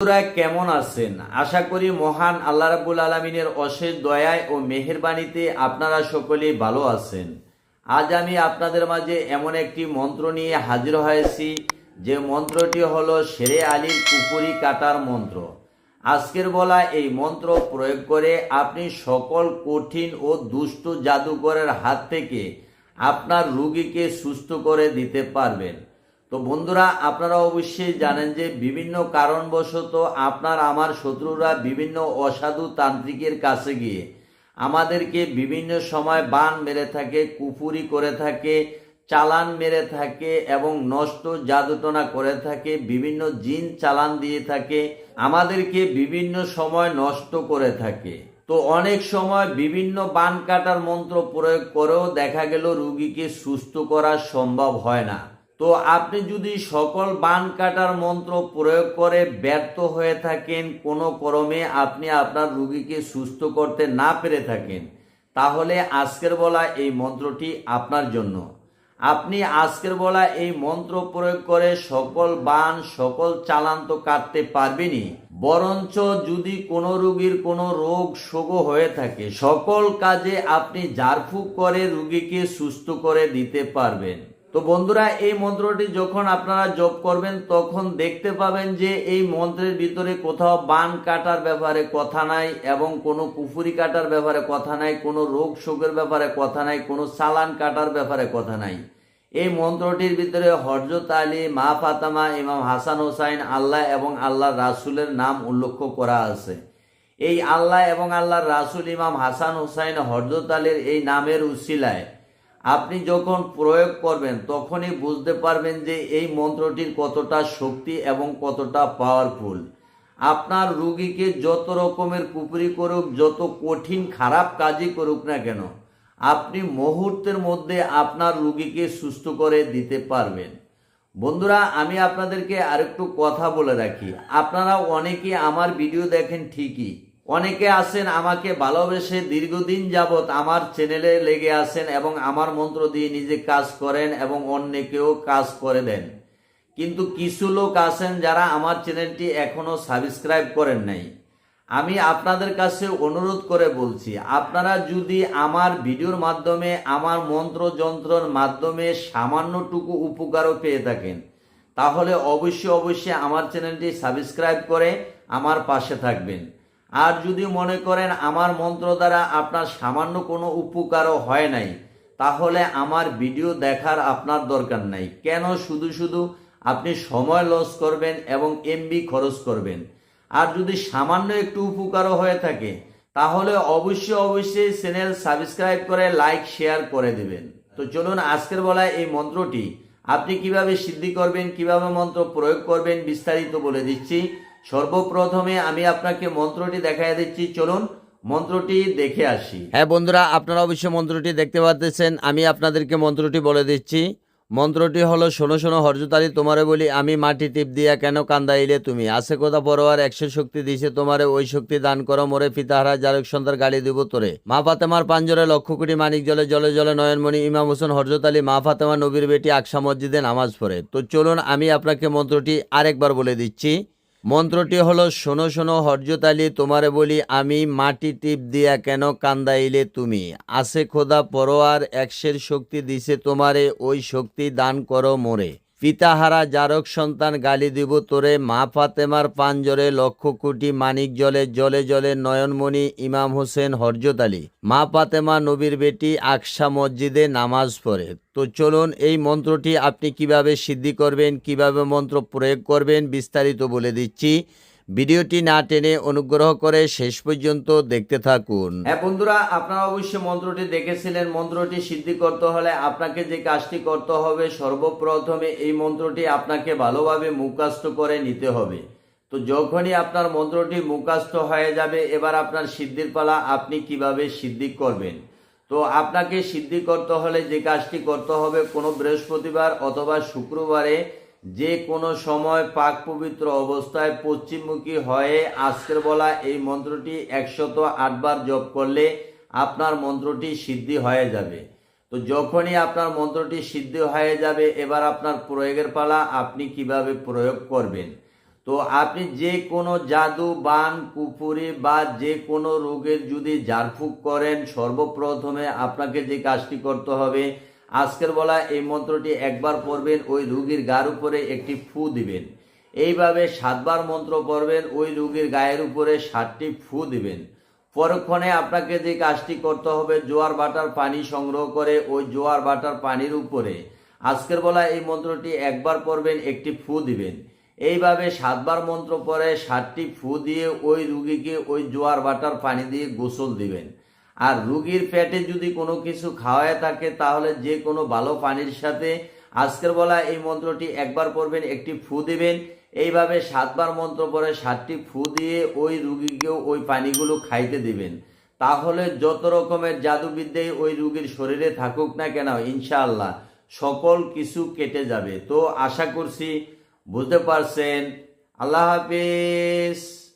বন্ধুরা, কেমন আছেন? আশা করি মহান আল্লাহ রাবুল আলমিনের অশেষ দয়ায় ও মেহেরবানিতে আপনারা সকলেই ভালো আছেন। আজ আমি আপনাদের মাঝে এমন একটি মন্ত্র নিয়ে হাজির হয়েছি। যে মন্ত্রটি হলো শেরে আলীর কুপুরি কাটার মন্ত্র। আজকের বলা এই মন্ত্র প্রয়োগ করে আপনি সকল কঠিন ও দুষ্ট জাদুকরের হাত থেকে আপনার রুগীকে সুস্থ করে দিতে পারবেন। তো বন্ধুরা, আপনারা অবশ্যই জানেন যে বিভিন্ন কারণবশত আপনার, আমার শত্রুরা বিভিন্ন অসাধু তান্ত্রিকের কাছে গিয়ে আমাদেরকে বিভিন্ন সময় বান মেরে থাকে কুপুরি করে থাকে, চালান মেরে থাকে এবং নষ্ট জাদুটনা করে থাকে, বিভিন্ন জিন চালান দিয়ে থাকে, আমাদেরকে বিভিন্ন সময় নষ্ট করে থাকে। তো অনেক সময় বিভিন্ন বান কাটার মন্ত্র প্রয়োগ করেও দেখা গেল রুগীকে সুস্থ করা সম্ভব হয় না। তো আপনি যদি সকল বান কাটার মন্ত্র প্রয়োগ করে ব্যর্থ হয়ে থাকেন, কোনো ক্রমে আপনি আপনার রুগীকে সুস্থ করতে না পেরে থাকেন, তাহলে আজকের বলা এই মন্ত্রটি আপনার জন্য। আপনি আজকের বলা এই মন্ত্র প্রয়োগ করে সকল বান, সকল চালান তো কাটতে পারবেনই। বরঞ্চ যদি কোনো রুগীর কোনো রোগ শোগ হয়ে থাকে, সকল কাজে আপনি ঝাড়ফুঁক করে রুগীকে সুস্থ করে দিতে পারবেন। তো বন্ধুরা, এই মন্ত্রটি যখন আপনারা জপ করবেন, তখন দেখতে পাবেন যে এই মন্ত্রের ভিতরে কোথাও বান কাটার ব্যাপারে কথা নাই এবং কোনো কুফুরি কাটার ব্যাপারে কথা নাই, কোনো রোগ শোকের ব্যাপারে কথা নাই, কোনো চালান কাটার ব্যাপারে কথা নাই। এই মন্ত্রটির ভিতরে হরজত আলী, মা ফাতামা, ইমাম হাসান হোসাইন, আল্লাহ এবং আল্লাহ রাসুলের নাম উল্লেখ করা আছে। এই আল্লাহ এবং আল্লাহ রাসুল ইমাম হাসান হোসাইন হরজত আলীর এই নামের উসিলায় আপনি যখন প্রয়োগ করবেন, তখনই বুঝতে পারবেন যে এই মন্ত্রটির কতটা শক্তি এবং কতটা পাওয়ারফুল আপনার রুগীকে যত রকমের কুপুরি করুক, যত কঠিন খারাপ কাজই করুক না কেন, আপনি মুহূর্তের মধ্যে আপনার রুগীকে সুস্থ করে দিতে পারবেন। বন্ধুরা, আমি আপনাদেরকে আরেকটু কথা বলে রাখি। আপনারা অনেকে আমার ভিডিও দেখেন ঠিকই। অনেকে আছেন, আমাকে ভালোবেসে দীর্ঘদিন যাবৎ আমার চ্যানেলে লেগে আছেন এবং আমার মন্ত্র দিয়ে নিজে কাজ করেন এবং অন্যকেও কাজ করে দেন। কিন্তু কিছু লোক আছেন যারা আমার চ্যানেলটি এখনও সাবস্ক্রাইব করেন নাই। আমি আপনাদের কাছে অনুরোধ করে বলছি, আপনারা যদি আমার ভিডিওর মাধ্যমে, আমার মন্ত্র যন্ত্রর মাধ্যমে সামান্যটুকু উপকারও পেয়ে থাকেন, তাহলে অবশ্যই অবশ্যই আমার চ্যানেলটি সাবস্ক্রাইব করে আমার পাশে থাকবেন। আর যদি মনে করেন আমার মন্ত্র দ্বারা আপনার সামান্য কোনো উপকারও হয় নাই, তাহলে আমার ভিডিও দেখার আপনার দরকার নাই। কেন? শুধু শুধু আপনি সময় লস করবেন এবং এমবি খরচ করবেন। আর যদি সামান্য একটু উপকারও হয়ে থাকে, তাহলে অবশ্যই অবশ্যই চ্যানেল সাবস্ক্রাইব করে লাইক শেয়ার করে দেবেন। তো চলুন আজকের বেলায় এই মন্ত্রটি আপনি কীভাবে সিদ্ধি করবেন, কীভাবে মন্ত্র প্রয়োগ করবেন বিস্তারিত বলে দিচ্ছি। সর্বপ্রথমে আমি আপনাকে মন্ত্রটি দেখাই দিচ্ছি। চলুন মন্ত্রটি দেখে আসি। হ্যাঁ বন্ধুরা, আপনারা অবশ্যই মন্ত্রটি দেখতে পাচ্ছেন আমি আপনাদেরকে মন্ত্রটি বলে দিচ্ছি। মন্ত্রটি হলো, শোনো শোনো হরজতালি তোমারে বলি, আমি মাটি টিপ দিয়া কেন কান্দাইলে তুমি? আছে কথা পরোয়ার, একশো শক্তি দিছে তোমারে, ওই শক্তি দান করো, মোরে পিতাহারা, জারক সন্তার গালি দিব তোরে। মা ফাতেমার পাঞ্জরে লক্ষ কোটি মানিক জলে জলে জলে নয়নমণি, ইমাম হোসেন, হরজত মা ফাতেমা, নবীর বেটি আকশা মসজিদে নামাজ পড়ে। তো চলুন আমি আপনাকে মন্ত্রটি আরেকবার বলে দিচ্ছি। মন্ত্রটি হলো, শোনো শোনো, হর্যতালি, তোমারে বলি, আমি মাটি টিপ দিয়া কেন কান্দাইলে তুমি? আছে খোদা, পরোয়ার একশের শক্তি দিছে তোমারে, ওই শক্তি দান করো মোরে। পিতাহারা জারক সন্তান গালি দিব তোরে, মা ফাতেমার পাঞ্জরে লক্ষ কোটি মানিক জলে জলে জলে নয়নমণি ইমাম হোসেন হরজত আলী। মা ফাতেমা নবীর বেটি আকসা মসজিদে নামাজ পড়ে। তো চলুন এই মন্ত্রটি আপনি কীভাবে সিদ্ধি করবেন, কীভাবে মন্ত্র প্রয়োগ করবেন বিস্তারিত বলে দিচ্ছি। ভিডিওটি না টেনে অনুগ্রহ করে শেষ পর্যন্ত দেখতে থাকুন। হ্যাঁ বন্ধুরা, আপনারা অবশ্যই মন্ত্রটি দেখেছিলেন। মন্ত্রটি সিদ্ধি করতে হলে আপনাকে যে কাজটি করতে হবে, সর্বপ্রথমে এই মন্ত্রটি আপনাকে ভালোভাবে মুখাস্ত করে নিতে হবে। তো যখনই আপনার মন্ত্রটি মুখাস্ত হয়ে যাবে, এবার আপনার সিদ্ধির পালা আপনি কীভাবে সিদ্ধি করবেন? তো আপনাকে সিদ্ধি করতে হলে যে কাজটি করতে হবে কোনো বৃহস্পতিবার অথবা শুক্রবারে যে কোনো সময় পাক পবিত্র অবস্থায় পশ্চিমমুখী হয়ে আজকের বলা এই মন্ত্রটি একশত আটবার জপ করলে আপনার মন্ত্রটি সিদ্ধি হয়ে যাবে। তো যখনই আপনার মন্ত্রটি সিদ্ধি হয়ে যাবে, এবার আপনার প্রয়োগের পালা আপনি কীভাবে প্রয়োগ করবেন? তো আপনি যে কোনো জাদু, বান কুপুরি বা যে কোনো রোগের যদি ঝাড়ফুঁক করেন, সর্বপ্রথমে আপনাকে যে কাজটি করতে হবে আজকের বলা এই মন্ত্রটি একবার পড়বেন, ওই রুগীর গার উপরে একটি ফু দিবেন। এইভাবে সাতবার মন্ত্র পড়বেন, ওই রুগীর গায়ের উপরে সাতটি ফু দিবেন। পরক্ষণে আপনাকে যে কাজটি করতে হবে, জোয়ার বাটার পানি সংগ্রহ করে ওই জোয়ার বাটার পানির উপরে আজকের বলা এই মন্ত্রটি একবার পড়বেন, একটি ফু দিবেন। এইভাবে সাতবার মন্ত্র পরে সাতটি ফু দিয়ে ওই রুগীকে ওই জোয়ার বাটার পানি দিয়ে গোসল দিবেন। আর রুগীর পেটে যদি কোনো কিছু খাওয়ায় থাকে, তাহলে যে কোনো ভালো পানির সাথে আজকের বলা এই মন্ত্রটি একবার পড়বেন, একটি ফু দিবেন। এইভাবে সাতবার মন্ত্র পরে সাতটি ফু দিয়ে ওই রুগীকেও ওই পানিগুলো খাইতে দিবেন। তাহলে যত রকমের জাদুবিদ্যাই ওই রুগীর শরীরে থাকুক না কেন, ইনশাআল্লাহ সকল কিছু কেটে যাবে। তো আশা করছি বুঝতে পারছেন। আল্লাহ হাফিজ।